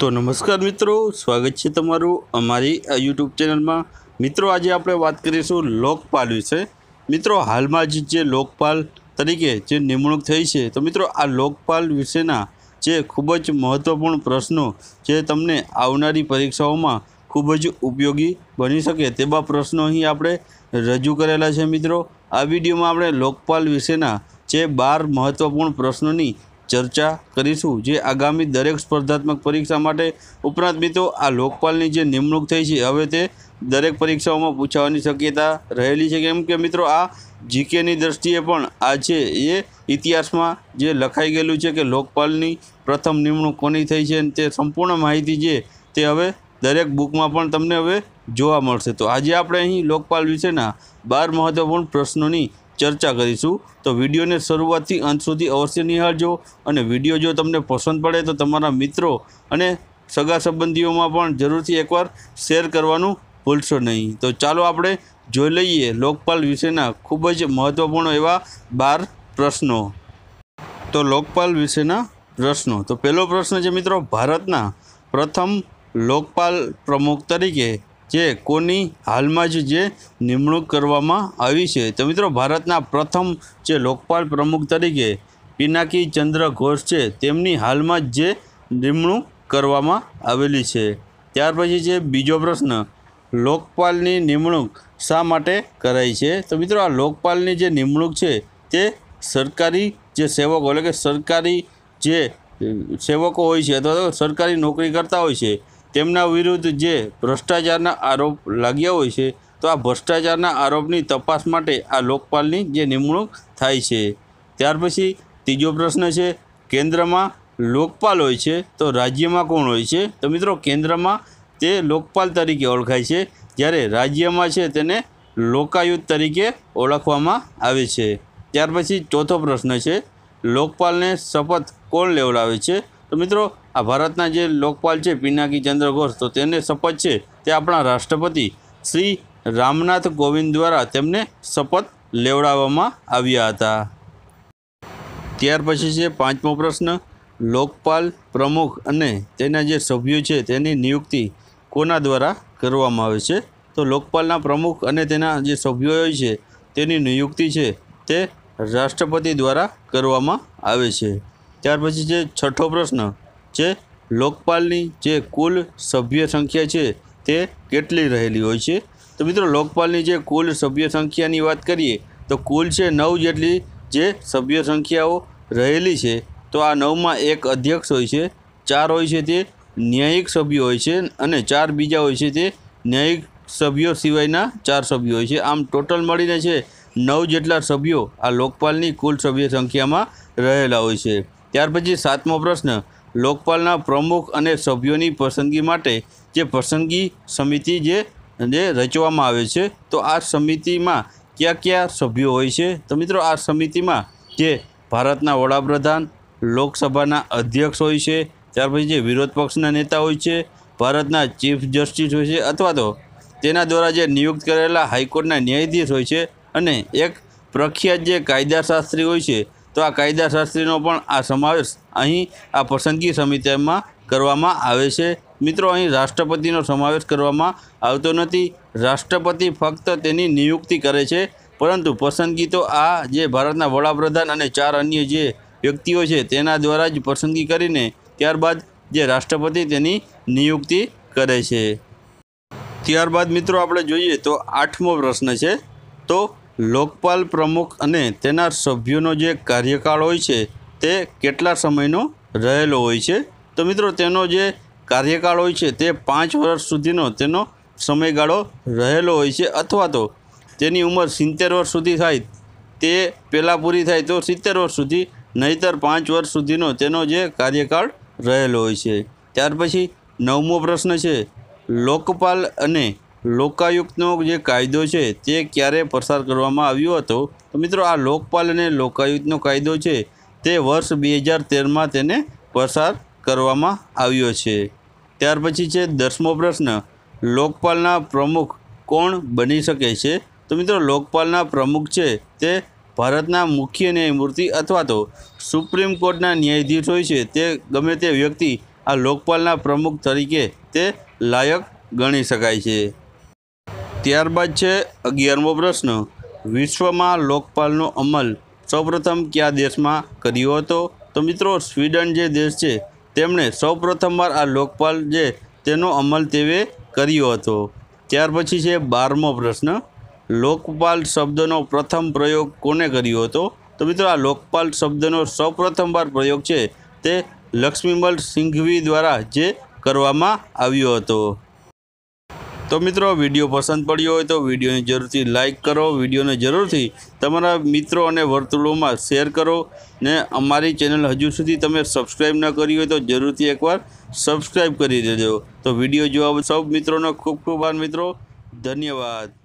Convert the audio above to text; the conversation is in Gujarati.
તો નમસ્કાર મિત્રો, સ્વાગત છે તમારું અમારી યુટ્યુબ ચેનલમાં. મિત્રો, આજે આપણે વાત કરીશું લોકપાલ વિશે. મિત્રો, હાલમાં જ જે લોકપાલ તરીકે જે નિમણૂક થઈ છે, તો મિત્રો, આ લોકપાલ વિશેના જે ખૂબ જ મહત્ત્વપૂર્ણ પ્રશ્નો જે તમને આવનારી પરીક્ષાઓમાં ખૂબ જ ઉપયોગી બની શકે તેવા પ્રશ્નો અહીં આપણે રજૂ કરેલા છે, મિત્રો. આ વિડીયોમાં આપણે લોકપાલ વિશેના જે બાર મહત્ત્વપૂર્ણ પ્રશ્નોની ચર્ચા કરીશું જે આગામી દરેક સ્પર્ધાત્મક પરીક્ષા માટે ઉપરાંત મિત્રો આ લોકપાલની જે નિમણૂક થઈ છે, હવે તે દરેક પરીક્ષાઓમાં પૂછાવાની શક્યતા રહેલી છે. કેમ કે મિત્રો આ જીકેની દ્રષ્ટિએ પણ આ છે એ ઇતિહાસમાં જે લખાઈ ગયેલું છે કે લોકપાલની પ્રથમ નિમણૂક કોની થઈ છે અને તે સંપૂર્ણ માહિતી છે તે હવે દરેક બુકમાં પણ તમને હવે જોવા મળશે. તો આજે આપણે અહીં લોકપાલ વિશેના બાર મહત્ત્વપૂર્ણ પ્રશ્નોની ચર્ચા કરીશું. તો વિડીયોને શરૂઆતથી અંત સુધી અવશ્ય નિહાળજો અને વીડિયો જો તમને પસંદ પડે તો તમારા મિત્રો અને સગા સંબંધીઓમાં પણ જરૂરથી એકવાર શેર કરવાનું ભૂલશો નહીં. તો ચાલો આપણે જોઈ લઈએ લોકપાલ વિશેના ખૂબ જ મહત્ત્વપૂર્ણ એવા બાર પ્રશ્નો. તો લોકપાલ વિશેના પ્રશ્નો. તો પહેલો પ્રશ્ન છે મિત્રો, ભારતના પ્રથમ લોકપાલ પ્રમુખ તરીકે જે કોની હાલમાં જ જે નિમણૂક કરવામાં આવી છે. તો મિત્રો, ભારતના પ્રથમ જે લોકપાલ પ્રમુખ તરીકે પિનાકી ચંદ્ર ઘોષ છે, તેમની હાલમાં જ જે નિમણૂક કરવામાં આવેલી છે. ત્યાર પછી છે બીજો પ્રશ્ન, લોકપાલની નિમણૂક શા માટે કરાઈ છે? તો મિત્રો, આ લોકપાલની જે નિમણૂક છે, તે સરકારી જે સેવકો, એટલે કે સરકારી જે સેવકો હોય છે, અથવા તો સરકારી નોકરી કરતા હોય છે તેમના વિરુદ્ધ જે ભ્રષ્ટાચારના આરોપ લાગ્યા હોય છે, તો આ ભ્રષ્ટાચારના આરોપની તપાસ માટે આ લોકપાલની જે નિમણૂક થાય છે. ત્યાર પછી ત્રીજો પ્રશ્ન છે, કેન્દ્રમાં લોકપાલ હોય છે, તો રાજ્યમાં કોણ હોય છે? તો મિત્રો, કેન્દ્રમાં તે લોકપાલ તરીકે ઓળખાય છે, જ્યારે રાજ્યમાં છે તેને લોકાયુક્ત તરીકે ઓળખવામાં આવે છે. ત્યાર પછી ચોથો પ્રશ્ન છે, લોકપાલને શપથ કોણ લેવડાવે છે? તો મિત્રો આ ભારતના જે લોકપાલ છે, પિનાકી ચંદ્ર ઘોષ તો તેને શપથ છે તે આપણા રાષ્ટ્રપતિ શ્રી રામનાથ કોવિંદ દ્વારા તેમને શપથ લેવડાવવામાં આવ્યા હતા. ત્યાર પછી છે, પાંચમો પ્રશ્ન. લોકપાલ પ્રમુખ અને તેના જે સભ્યો છે, તેની નિયુક્તિ કોના દ્વારા કરવામાં આવે છે? તો લોકપાલના પ્રમુખ અને તેના જે સભ્યો હોય છે, તેની નિયુક્તિ છે તે રાષ્ટ્રપતિ દ્વારા કરવામાં આવે છે. ત્યાર પછી છે, છઠ્ઠો પ્રશ્ન. જે લોકપાલની જે કુલ સભ્ય સંખ્યા છે તે કેટલી રહેલી હોય છે? તો મિત્રો, લોકપાલની જે કુલ સભ્ય સંખ્યાની વાત કરીએ, તો કુલ છે નવ જેટલી જે સભ્ય સંખ્યાઓ રહેલી છે. તો આ નવમાં એક અધ્યક્ષ હોય છે, ચાર હોય છે તે ન્યાયિક સભ્યો હોય છે અને ચાર બીજા હોય છે તે ન્યાયિક સભ્યો સિવાયના ચાર સભ્યો હોય છે. આમ ટોટલ મળીને છે નવ જેટલા સભ્યો આ લોકપાલની કુલ સભ્ય સંખ્યામાં રહેલા હોય છે. ત્યાર પછી સાતમો પ્રશ્ન લોકપાલના પ્રમુખ અને સભ્યોની પસંદગી માટે જે પસંદગી સમિતિ જે જે રચવામાં આવે છે, તો આ સમિતિમાં કયા કયા સભ્યો હોય છે? તો મિત્રો, આ સમિતિમાં જે ભારતના વડાપ્રધાન, લોકસભાના અધ્યક્ષ હોય છે, ત્યાર પછી જે વિરોધ પક્ષના નેતા હોય છે, ભારતના ચીફ જસ્ટિસ હોય છે, અથવા તો તેના દ્વારા જે નિયુક્ત કરેલા હાઈકોર્ટના ન્યાયાધીશ હોય છે, અને એક પ્રખ્યાત જે કાયદાશાસ્ત્રી હોય છે તો આ કાયદાશાસ્ત્રીનો પણ આ સમાવેશ અહીં આ પસંદગી સમિતિમાં કરવામાં આવે છે. મિત્રો, અહીં રાષ્ટ્રપતિનો સમાવેશ કરવામાં આવતો નથી. રાષ્ટ્રપતિ ફક્ત તેની નિયુક્તિ કરે છે. પરંતુ પસંદગી તો આ જે ભારતના વડાપ્રધાન અને ચાર અન્ય જે વ્યક્તિઓ છે, તેના દ્વારા જ પસંદગી કરીને ત્યારબાદ જે રાષ્ટ્રપતિ તેની નિયુક્તિ કરે છે. ત્યારબાદ મિત્રો, આપણે જોઈએ તો આઠમો પ્રશ્ન છે. તો લોકપાલ પ્રમુખ અને તેના સભ્યોનો જે કાર્યકાળ હોય છે, તે કેટલા સમયનો રહેલો હોય છે? તો મિત્રો, તેનો જે કાર્યકાળ હોય છે, તે પાંચ વર્ષ સુધીનો તેનો સમયગાળો રહેલો હોય છે. અથવા તો તેની ઉંમર સિત્તેર વર્ષ સુધી થાય, તે પહેલાં પૂરી થાય તો સિત્તેર વર્ષ સુધી, નહીતર પાંચ વર્ષ સુધીનો તેનો જે કાર્યકાળ રહેલો હોય છે. ત્યાર પછી નવમો પ્રશ્ન છે, લોકપાલ અને લોકાયુક્તનો જે કાયદો છે તે ક્યારે પસાર કરવામાં આવ્યો હતો? તો મિત્રો આ લોકપાલ અને લોકાયુક્તનો કાયદો છે તે વર્ષ બે હજાર તેરમાં તેને પસાર કરવામાં આવ્યો છે. ત્યાર પછી છે દસમો પ્રશ્ન, લોકપાલના પ્રમુખ કોણ બની શકે છે? તો મિત્રો લોકપાલના પ્રમુખ છે તે ભારતના મુખ્ય ન્યાયમૂર્તિ અથવા તો સુપ્રીમ કોર્ટના ન્યાયાધીશ હોય છે. તે ગમે તે વ્યક્તિ આ લોકપાલના પ્રમુખ તરીકે તે લાયક ગણી શકાય છે. ત્યારબાદ છે અગિયારમો પ્રશ્ન. વિશ્વમાં લોકપાલનો અમલ સૌપ્રથમ કયા દેશમાં કર્યો હતો? તો મિત્રો, સ્વીડન જે દેશ છે, તેમણે સૌપ્રથમવાર આ લોકપાલ જે તેનો અમલ તેવે કર્યો હતો. ત્યાર પછી છે બારમો પ્રશ્ન. લોકપાલ શબ્દનો પ્રથમ પ્રયોગ કોને કર્યો હતો? તો મિત્રો, આ લોકપાલ શબ્દનો સૌપ્રથમવાર પ્રયોગ છે તે લક્ષ્મીમલ સિંઘવી દ્વારા જે કરવામાં આવ્યો હતો. તો મિત્રો, વીડિયો પસંદ પડ્યો હોય તો વિડીયોને જરૂરથી લાઇક કરો. વિડીયોને જરૂરથી તમારા મિત્રો અને વર્તુળોમાં શેર કરો ને અમારી ચેનલ હજુ સુધી તમે સબસ્ક્રાઈબ ન કરી હોય તો જરૂરથી એકવાર સબસ્ક્રાઈબ કરી દેજો. તો વીડિયો જોવા સૌ મિત્રોનો ખૂબ ખૂબ આભાર મિત્રો. ધન્યવાદ.